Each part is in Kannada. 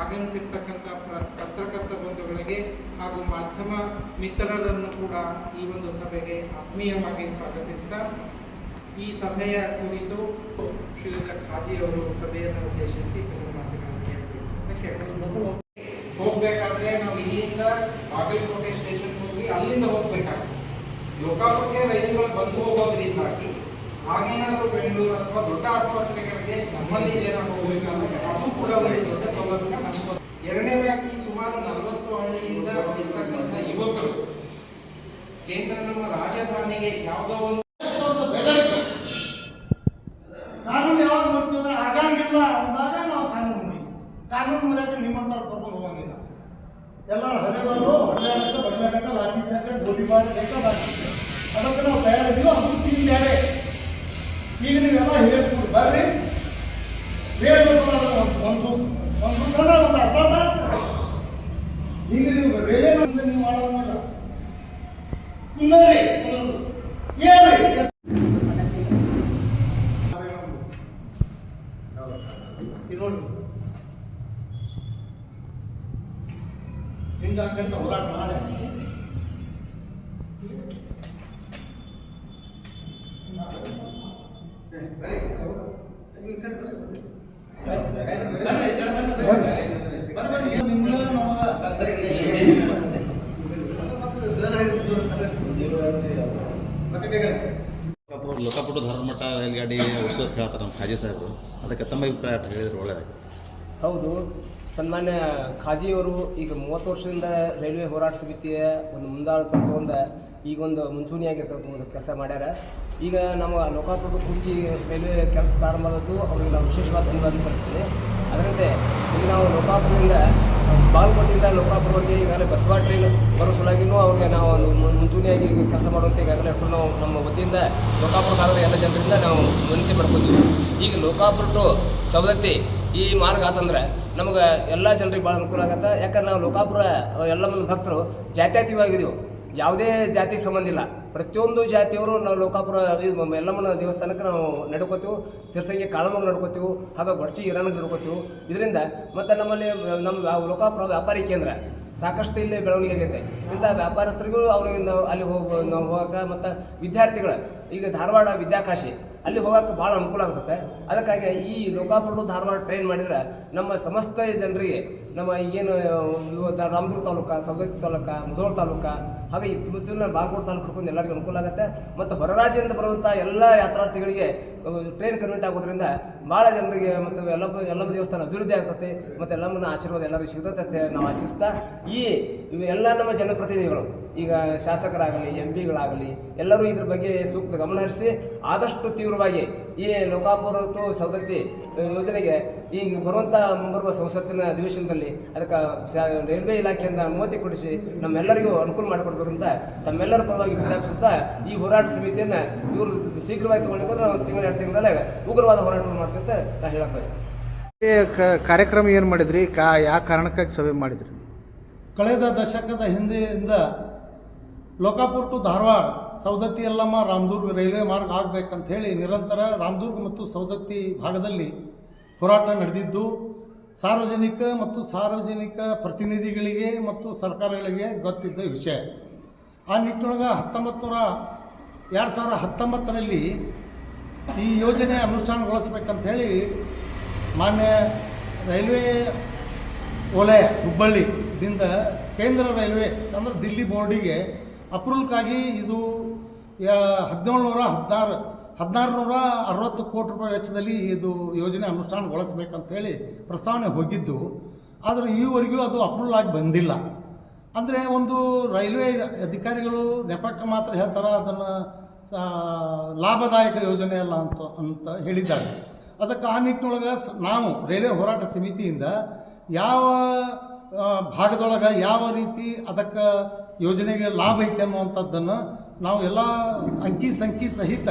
ಆಗಮಿಸಿರ್ತಕ್ಕಂಥ ಪತ್ರಕರ್ತ ಬಂಧುಗಳಿಗೆ ಹಾಗೂ ಮಾಧ್ಯಮ ಮಿತ್ರರನ್ನು ಕೂಡ ಈ ಒಂದು ಸಭೆಗೆ ಆತ್ಮೀಯವಾಗಿ ಸ್ವಾಗತಿಸ್ತಾ, ಈ ಸಭೆಯ ಕುರಿತು ಶ್ರೀಯುತ ಖಾಜಿ ಅವರು ಸಭೆಯನ್ನು ಉದ್ದೇಶಿಸಿ ಕೆಲವು ಮಾತುಗಳನ್ನು ಹೋಗ್ಬೇಕಾದ್ರೆ ನಾವು ಇಲ್ಲಿಂದ ಬಾಗಲಕೋಟೆ ಸ್ಟೇಷನ್ ಹೋಗಿ ಅಲ್ಲಿಂದ ಹೋಗ್ಬೇಕಾಗ್ತದೆ ಲೋಕಾಪಕ್ಕೆ ರೈಲುಗಳು ಬಂದು ಹೋಗೋದ್ರಿಂದಾಗಿ, ಹಾಗೇನಾದ್ರೂ ಬೆಂಗಳೂರು ಅಥವಾ ದೊಡ್ಡ ಆಸ್ಪತ್ರೆಗಳಿಗೆ ನಮ್ಮಲ್ಲಿ ಜನ ಹೋಗ್ಬೇಕಾದ್ರೆ ಎರಡನೇದಾಗಿ ಸುಮಾರು ನಲವತ್ತು ಹಳ್ಳಿಯಿಂದ ಇರ್ತಕ್ಕಂಥ ಯುವಕರು ಕೇಂದ್ರ ನಮ್ಮ ರಾಜಧಾನಿಗೆ ಯಾವುದೋ ಒಂದು ಕಾನೂನು ಯಾವಾಗ ಬರ್ತೀವಿ ಅಂದ್ರೆ ಆಗಂಗಿಲ್ಲ ಅಂದಾಗ ನಾವು ಕಾನೂನು ಕಾನೂನು ಹೋಗಂಗಿಲ್ಲ. ಎಲ್ಲರೂ ಹರಿಯೋರು ಹೊಡೆದಾಡಕ್ಕೆ ಬಡಿದಾಡಕ್ಕೆ ಲಾಠಿ ಅದಕ್ಕೆ ನಾವು ತಯಾರಿದ್ದೀವಿ ಅದು ಟೀಮ್ ಬೇರೆ ಈಗ ನೀವೆಲ್ಲ ಬರ್ರಿ. ಮಾಡೋದಿಲ್ಲ ಕುಂದರಿ ಏನ್ರಿ? ಇದು ನೋಡಿ. ಹಿಂಗಾಕಂತ ಹೋರಾಟ ಮಾಡಿ. ನಿಮ್ಗೆ ಲೋಕಾಪುರ ಲೋಕಾಪುರ ಧರ್ಮಮಠ ರೈಲ್ಗಾಡಿ ಗಾಡಿ ಅಂತ ಹೇಳ್ತಾರೆ ನಮ್ಮ ಖಾಜಿ ಸಾಹೇಬರು. ಅದಕ್ಕೆ ತಮ್ಮ ಅಭಿಪ್ರಾಯ ಹೇಳಿದ್ರು ಹೇಳಿದ್ರೆ ಒಳ್ಳೆಯದಾಗಿ ಹೌದು ಸನ್ಮಾನ್ಯ ಖಾಜಿಯವರು ಈಗ ಮೂವತ್ತು ವರ್ಷದಿಂದ ರೈಲ್ವೆ ಹೋರಾಟ ಸಮಿತಿಯ ಒಂದು ಮುಂದಾಳತ್ವ ತಗೊಂಡ ಈಗ ಒಂದು ಮುಂಚೂಣಿಯಾಗಿ ಒಂದು ಕೆಲಸ ಮಾಡ್ಯಾರ. ಈಗ ನಮ್ಮ ಲೋಕಾಪುರ ಕುರ್ಚಿ ರೈಲ್ವೆ ಕೆಲಸ ಪ್ರಾರಂಭ ಆದದ್ದು ಅವರಿಗೆ ನಾವು ವಿಶೇಷವಾದ ಧನ್ಯವಾದ ಸಲ್ಲಿಸ್ತೀನಿ ಅದರಂತೆ ಈಗ ನಾವು ಲೋಕಾಪುರದಿಂದ ಬಾಗಲಕೋಟೆಯಿಂದ ಲೋಕಾಪುರವರೆಗೆ ಈಗಾಗಲೇ ಬಸವ ಟ್ರೈನ್ ಬರೋ ಸಲುವಾಗಿನೂ ಅವ್ರಿಗೆ ನಾವು ಒಂದು ಮುಂಚೂಣಿಯಾಗಿ ಕೆಲಸ ಮಾಡುವಂತೆ ಈಗಾಗಲೇ ಅಷ್ಟು ನಾವು ನಮ್ಮ ವತಿಯಿಂದ ಲೋಕಾಪುರ ಭಾಗದ ಎಲ್ಲ ಜನರಿಂದ ನಾವು ವಿನಂತಿ ಪಡ್ಕೊತೀವಿ ಈಗ ಲೋಕಾಪುರ ಟು ಸವದತ್ತಿ ಈ ಮಾರ್ಗ ಆತಂದ್ರೆ ನಮಗೆ ಎಲ್ಲ ಜನರಿಗೆ ಭಾಳ ಅನುಕೂಲ ಆಗತ್ತೆ. ಯಾಕಂದ್ರೆ ನಾವು ಲೋಕಾಪುರ ಎಲ್ಲ ಮಂದಿ ಭಕ್ತರು ಜಾತ್ಯಾತೀವಾಗಿದ್ದೀವಿ ಯಾವುದೇ ಜಾತಿ ಸಂಬಂಧ ಇಲ್ಲ. ಪ್ರತಿಯೊಂದು ಜಾತಿಯವರು ನಾವು ಲೋಕಾಪುರ ಎಲ್ಲಮ್ಮನ ದೇವಸ್ಥಾನಕ್ಕೆ ನಾವು ನಡ್ಕೋತೀವಿ, ಸಿರ್ಸಂಗಿ ಕಾಳಮಗ ನಡ್ಕೋತೀವಿ, ಹಾಗೆ ಗೊಡ್ಚಿ ಇರಾನಗ್ ನಡ್ಕೋತೀವಿ. ಇದರಿಂದ ಮತ್ತು ನಮ್ಮಲ್ಲಿ ನಮ್ಮ ಲೋಕಾಪುರ ವ್ಯಾಪಾರಿ ಕೇಂದ್ರ ಸಾಕಷ್ಟು ಇಲ್ಲಿ ಬೆಳವಣಿಗೆ ಆಗೈತೆ. ಇಂಥ ವ್ಯಾಪಾರಸ್ಥರಿಗೂ ಅವ್ರಿಗೆ ನಾವು ಅಲ್ಲಿ ಹೋಗ ನಾವು ಹೋಗಕ್ಕೆ ಮತ್ತು ವಿದ್ಯಾರ್ಥಿಗಳು, ಈಗ ಧಾರವಾಡ ವಿದ್ಯಾಕಾಶಿ ಅಲ್ಲಿ ಹೋಗಕ್ಕೆ ಭಾಳ ಅನುಕೂಲ ಆಗುತ್ತೆ. ಅದಕ್ಕಾಗಿ ಈ ಲೋಕಾಪುರ ಧಾರವಾಡ ಟ್ರೈನ್ ಮಾಡಿದ್ರೆ ನಮ್ಮ ಸಮಸ್ತ ಜನರಿಗೆ, ನಮ್ಮ ಈಗೇನು ರಾಮದುರ್ಗ ತಾಲೂಕ, ಸವದತ್ತಿ ತಾಲೂಕ ಮುಧೋಳ ತಾಲೂಕ, ಹಾಗೆ ಈ ತುಮಕೂರಿನ ತಾಲೂಕು ಹಿಡ್ಕೊಂಡು ಎಲ್ಲರಿಗೂ ಅನುಕೂಲ ಆಗುತ್ತೆ. ಮತ್ತು ಹೊರ ರಾಜ್ಯದಿಂದ ಬರುವಂಥ ಎಲ್ಲ ಯಾತ್ರಾರ್ಥಿಗಳಿಗೆ ಟ್ರೈನ್ ಕನ್ವೆಂಟ್ ಆಗೋದ್ರಿಂದ ಭಾಳ ಜನರಿಗೆ ಮತ್ತು ಎಲ್ಲ ಎಲ್ಲಮ್ಮ ದೇವಸ್ಥಾನ ಅಭಿವೃದ್ಧಿ ಆಗ್ತದೆ ಮತ್ತು ಎಲ್ಲಮ್ಮನ ಆಶೀರ್ವಾದ ಎಲ್ಲರಿಗೂ ಸಿಗ್ತೈತೆ ನಾವು ಆಶಿಸ್ತಾ, ಈ ಇವು ಎಲ್ಲ ನಮ್ಮ ಜನಪ್ರತಿನಿಧಿಗಳು. ಈಗ ಶಾಸಕರಾಗಲಿ ಎಂ ಪಿಗಳಾಗಲಿ ಎಲ್ಲರೂ ಇದ್ರ ಬಗ್ಗೆ ಸೂಕ್ತ ಗಮನ ಹರಿಸಿ ಆದಷ್ಟು ತೀವ್ರವಾಗಿ ಈ ಲೋಕಾಪುರ ಟು ಸವದತ್ತಿ ಯೋಜನೆಗೆ ಈಗ ಬರುವಂಥ ಮುಂಬರುವ ಸಂಸತ್ತಿನ ಅಧಿವೇಶನದಲ್ಲಿ ಅದಕ್ಕೆ ರೈಲ್ವೆ ಇಲಾಖೆಯಿಂದ ಅನುಮತಿ ಕೊಡಿಸಿ ನಮ್ಮೆಲ್ಲರಿಗೂ ಅನುಕೂಲ ಮಾಡಿಕೊಡ್ಬೇಕಂತ ತಮ್ಮೆಲ್ಲರ ಪರವಾಗಿ ವಿಜ್ಞಾಪಿಸುತ್ತಾ ಈ ಹೋರಾಟ ಸಮಿತಿಯನ್ನು ಇವರು ಶೀಘ್ರವಾಗಿ ತಗೊಳ್ಳಿಕ್ಕೆ ನಾವು ತಿಂಗಳ, ಎರಡು ತಿಂಗಳಲ್ಲೇ ಉಗ್ರವಾದ ಹೋರಾಟವನ್ನು ಮಾಡ್ತೀವಿ ಅಂತ ನಾನು ಹೇಳಕ್ಕೆ ಬಯಸ್ತೇನೆ. ಕಾರ್ಯಕ್ರಮ ಏನು ಮಾಡಿದ್ರಿ? ಕಾ, ಯಾವ ಕಾರಣಕ್ಕಾಗಿ ಸಭೆ ಮಾಡಿದ್ರಿ? ಕಳೆದ ದಶಕದ ಹಿಂದೆಯಿಂದ ಲೋಕಾಪುರ್ ಟು ಧಾರವಾಡ ಸೌದತ್ತಿ ಯಲ್ಲಮ್ಮ, ರಾಮದುರ್ಗ ರೈಲ್ವೆ ಮಾರ್ಗ ಆಗಬೇಕಂತ ಹೇಳಿ ನಿರಂತರ ರಾಮದುರ್ಗ ಮತ್ತು ಸೌದತ್ತಿ ಭಾಗದಲ್ಲಿ ಹೋರಾಟ ನಡೆದಿದ್ದು, ಸಾರ್ವಜನಿಕ ಮತ್ತು ಸಾರ್ವಜನಿಕ ಪ್ರತಿನಿಧಿಗಳಿಗೆ ಮತ್ತು ಸರ್ಕಾರಗಳಿಗೆ ಗೊತ್ತಿದ್ದ ವಿಷಯ. ಆ ನಿಟ್ಟಿನೊಳಗೆ ಹತ್ತೊಂಬತ್ತು ನೂರ ಎರಡು ಸಾವಿರ ಹತ್ತೊಂಬತ್ತರಲ್ಲಿ ಈ ಯೋಜನೆ ಅನುಷ್ಠಾನಗೊಳಿಸ್ಬೇಕಂತ ಹೇಳಿ ಮಾನ್ಯ ರೈಲ್ವೆ ವಲಯ ಹುಬ್ಬಳ್ಳಿದಿಂದ ಕೇಂದ್ರ ರೈಲ್ವೆ, ಅಂದ್ರೆ ದಿಲ್ಲಿ ಬೋರ್ಡಿಗೆ ಅಪ್ರೂವಲ್ಕಾಗಿ ಇದು ಹದಿನೇಳು ನೂರ ಹದಿನಾರು ಹದಿನಾರು ನೂರ ಅರವತ್ತು ಕೋಟಿ ರೂಪಾಯಿ ವೆಚ್ಚದಲ್ಲಿ ಇದು ಯೋಜನೆ ಅನುಷ್ಠಾನಗೊಳಿಸ್ಬೇಕಂತೇಳಿ ಪ್ರಸ್ತಾವನೆ ಹೋಗಿದ್ದು, ಆದರೆ ಈವರೆಗೂ ಅದು ಅಪ್ರೂವಲ್ ಆಗಿ ಬಂದಿಲ್ಲ. ಅಂದರೆ ಒಂದು ರೈಲ್ವೆ ಅಧಿಕಾರಿಗಳು ನೆಪಕ್ಕೆ ಮಾತ್ರ ಹೇಳ್ತಾರೆ, ಅದನ್ನು ಲಾಭದಾಯಕ ಯೋಜನೆ ಅಲ್ಲ ಅಂತ ಅಂತ ಹೇಳಿದ್ದಾರೆ. ಅದಕ್ಕೆ ಆ ನಿಟ್ಟಿನೊಳಗೆ ನಾವು ರೈಲ್ವೆ ಹೋರಾಟ ಸಮಿತಿಯಿಂದ ಯಾವ ಭಾಗದೊಳಗೆ ಯಾವ ರೀತಿ ಅದಕ್ಕೆ ಯೋಜನೆಗೆ ಲಾಭ ಐತೆ ಅನ್ನುವಂಥದ್ದನ್ನು ನಾವು ಎಲ್ಲ ಅಂಕಿ ಸಂಖ್ಯೆ ಸಹಿತ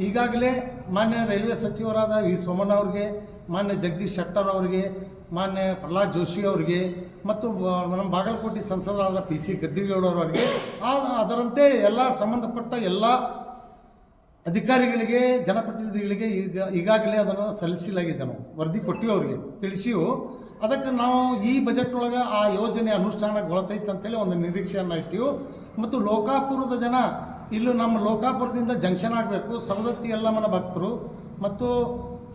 ಈಗಾಗಲೇ ಮಾನ್ಯ ರೈಲ್ವೆ ಸಚಿವರಾದ ವಿ ಸೋಮಣ್ಣ ಅವ್ರಿಗೆ, ಮಾನ್ಯ ಜಗದೀಶ್ ಶೆಟ್ಟರ್ ಅವರಿಗೆ, ಮಾನ್ಯ ಪ್ರಹ್ಲಾದ್ ಜೋಶಿ ಅವರಿಗೆ ಮತ್ತು ನಮ್ಮ ಬಾಗಲಕೋಟೆ ಸಂಸದರಾದ ಪಿ ಸಿ ಗದ್ದಿಗೌಡರವರಿಗೆ ಅದರಂತೆ ಎಲ್ಲ ಸಂಬಂಧಪಟ್ಟ ಎಲ್ಲ ಅಧಿಕಾರಿಗಳಿಗೆ, ಜನಪ್ರತಿನಿಧಿಗಳಿಗೆ ಈಗ, ಈಗಾಗಲೇ ಅದನ್ನು ಸಲ್ಲಿಸಲಾಗಿದೆ ನಾವು ವರದಿ ಕೊಟ್ಟಿವಿ ಅವರಿಗೆ. ತಿಳಿಸಿವು ಅದಕ್ಕೆ ನಾವು ಈ ಬಜೆಟ್ ಒಳಗೆ ಆ ಯೋಜನೆ ಅನುಷ್ಠಾನಗೊಳತೈತೆ ಅಂತೇಳಿ ಒಂದು ನಿರೀಕ್ಷೆಯನ್ನು ಇಟ್ಟಿವು ಮತ್ತು ಲೋಕಾಪುರದ ಜನ, ಇಲ್ಲೂ ನಮ್ಮ ಲೋಕಾಪುರದಿಂದ ಜಂಕ್ಷನ್ ಆಗಬೇಕು, ಸವದತ್ತಿ ಯಲ್ಲಮ್ಮನ ಭಕ್ತರು, ಮತ್ತು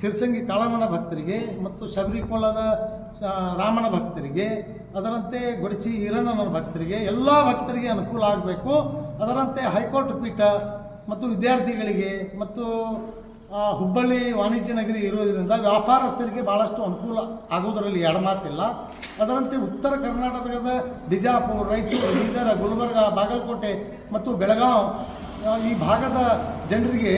ಸಿರ್ಸಂಗಿ ಕಾಳಮ್ಮನ ಭಕ್ತರಿಗೆ, ಮತ್ತು ಶಬರಿಕೊಳದ ಶ- ರಾಮನ ಭಕ್ತರಿಗೆ, ಅದರಂತೆ ಗೊಡಚಿ ಈರಣ್ಣನ ಭಕ್ತರಿಗೆ, ಎಲ್ಲ ಭಕ್ತರಿಗೆ ಅನುಕೂಲ ಆಗಬೇಕು. ಅದರಂತೆ ಹೈಕೋರ್ಟ್ ಪೀಠ ಮತ್ತು ವಿದ್ಯಾರ್ಥಿಗಳಿಗೆ ಮತ್ತು ಹುಬ್ಬಳ್ಳಿ ವಾಣಿಜ್ಯ ನಗರಿ ಇರೋದರಿಂದ ವ್ಯಾಪಾರಸ್ಥರಿಗೆ ಭಾಳಷ್ಟು ಅನುಕೂಲ ಆಗೋದರಲ್ಲಿ ಎರಡು ಮಾತಿಲ್ಲ. ಅದರಂತೆ ಉತ್ತರ ಕರ್ನಾಟಕದ ಬಿಜಾಪುರ, ರಾಯಚೂರು, ಬೀದರ್, ಗುಲ್ಬರ್ಗ, ಬಾಗಲಕೋಟೆ ಮತ್ತು ಬೆಳಗಾವ್ ಈ ಭಾಗದ ಜನರಿಗೆ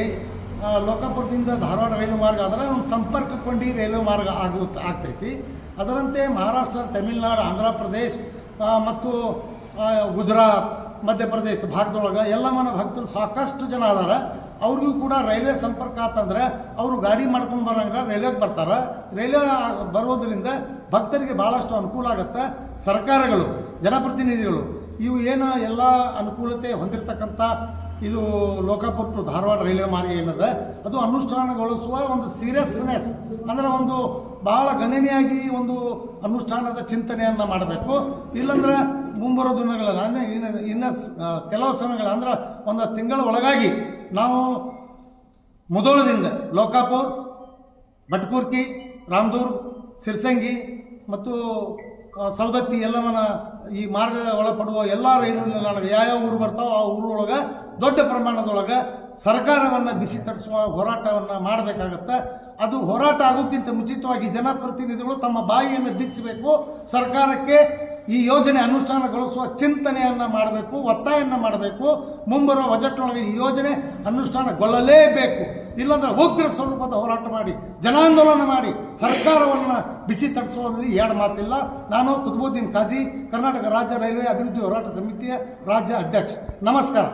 ಲೋಕಾಪುರದಿಂದ ಧಾರವಾಡ ರೈಲು ಮಾರ್ಗ ಆದರೆ ಒಂದು ಸಂಪರ್ಕ ಕೊಂಡಿ ರೈಲು ಮಾರ್ಗ ಆಗು ಆಗ್ತೈತಿ. ಅದರಂತೆ ಮಹಾರಾಷ್ಟ್ರ, ತಮಿಳುನಾಡು, ಆಂಧ್ರ ಪ್ರದೇಶ್ ಮತ್ತು ಗುಜರಾತ್ ಮಧ್ಯಪ್ರದೇಶ ಭಾಗದೊಳಗೆ ಎಲ್ಲ ಮನ ಭಕ್ತರು ಸಾಕಷ್ಟು ಜನ ಅದಾರ. ಅವ್ರಿಗೂ ಕೂಡ ರೈಲ್ವೆ ಸಂಪರ್ಕ ಆತಂದ್ರೆ ಅವರು ಗಾಡಿ ಮಾಡ್ಕೊಂಡು ಬರಂಗ ರೈಲ್ವೆಗೆ ಬರ್ತಾರೆ. ರೈಲ್ವೆ ಬರೋದರಿಂದ ಭಕ್ತರಿಗೆ ಭಾಳಷ್ಟು ಅನುಕೂಲ ಆಗುತ್ತೆ. ಸರ್ಕಾರಗಳು, ಜನಪ್ರತಿನಿಧಿಗಳು, ಇವು ಏನು ಎಲ್ಲ ಅನುಕೂಲತೆ ಹೊಂದಿರತಕ್ಕಂಥ ಇದು ಲೋಕಾಪುರ ಧಾರವಾಡ ರೈಲ್ವೆ ಮಾರ್ಗ ಏನದ, ಅದು ಅನುಷ್ಠಾನಗೊಳಿಸುವ ಒಂದು ಸೀರಿಯಸ್ನೆಸ್ ಅಂದರೆ ಒಂದು ಬಹಳ ಗಣನೀಯಾಗಿ ಒಂದು ಅನುಷ್ಠಾನದ ಚಿಂತನೆಯನ್ನು ಮಾಡಬೇಕು. ಇಲ್ಲಂದ್ರೆ ಮುಂಬರೋ ದಿನಗಳಲ್ಲಿ ಅಂದರೆ ಇನ್ನು ಇನ್ನು ಕೆಲವು ಸಮಯಗಳ ಅಂದ್ರೆ ಒಂದು ತಿಂಗಳ ಒಳಗಾಗಿ ನಾವು ಮುದೋಳದಿಂದ ಲೋಕಾಪುರ್, ಭಟ್ಕೂರ್ಕಿ, ರಾಮದೂರ್, ಸಿರ್ಸಂಗಿ ಮತ್ತು ಸೌದತ್ತಿ ಎಲ್ಲವನ್ನ ಈ ಮಾರ್ಗ ಒಳಪಡುವ ಎಲ್ಲ ರೈಲು ನಿಲ್ದಾಣಗಳು ಯಾವ್ಯಾವ ಊರು ಬರ್ತಾವೋ ಆ ಊರೊಳಗೆ ದೊಡ್ಡ ಪ್ರಮಾಣದೊಳಗೆ ಸರ್ಕಾರವನ್ನು ಬಿಸಿ ತಡಿಸುವ ಹೋರಾಟವನ್ನು ಮಾಡಬೇಕಾಗತ್ತೆ. ಅದು ಹೋರಾಟ ಆಗೋಕ್ಕಿಂತ ಮುಂಚಿತವಾಗಿ ಜನಪ್ರತಿನಿಧಿಗಳು ತಮ್ಮ ಬಾಯಿಯನ್ನು ಬಿಚ್ಚಬೇಕು ಸರ್ಕಾರಕ್ಕೆ ಈ ಯೋಜನೆ ಅನುಷ್ಠಾನಗೊಳಿಸುವ ಚಿಂತನೆಯನ್ನು ಮಾಡಬೇಕು ಒತ್ತಾಯವನ್ನು ಮಾಡಬೇಕು, ಮುಂಬರುವ ಬಜೆಟ್ನೊಳಗೆ ಈ ಯೋಜನೆ ಅನುಷ್ಠಾನಗೊಳ್ಳಲೇಬೇಕು. ಇಲ್ಲಾಂದ್ರೆ ಉಗ್ರ ಸ್ವರೂಪದ ಹೋರಾಟ ಮಾಡಿ, ಜನಾಂದೋಲನ ಮಾಡಿ, ಸರ್ಕಾರವನ್ನು ಬಿಸಿ ತಡಿಸುವುದರಲ್ಲಿ ಎರಡು ಮಾತಿಲ್ಲ. ನಾನು ಕುತುಬುದ್ದೀನ್ ಕಾಜಿ, ಕರ್ನಾಟಕ ರಾಜ್ಯ ರೈಲ್ವೆ ಅಭಿವೃದ್ಧಿ ಹೋರಾಟ ಸಮಿತಿಯ ರಾಜ್ಯ ಅಧ್ಯಕ್ಷ. ನಮಸ್ಕಾರ.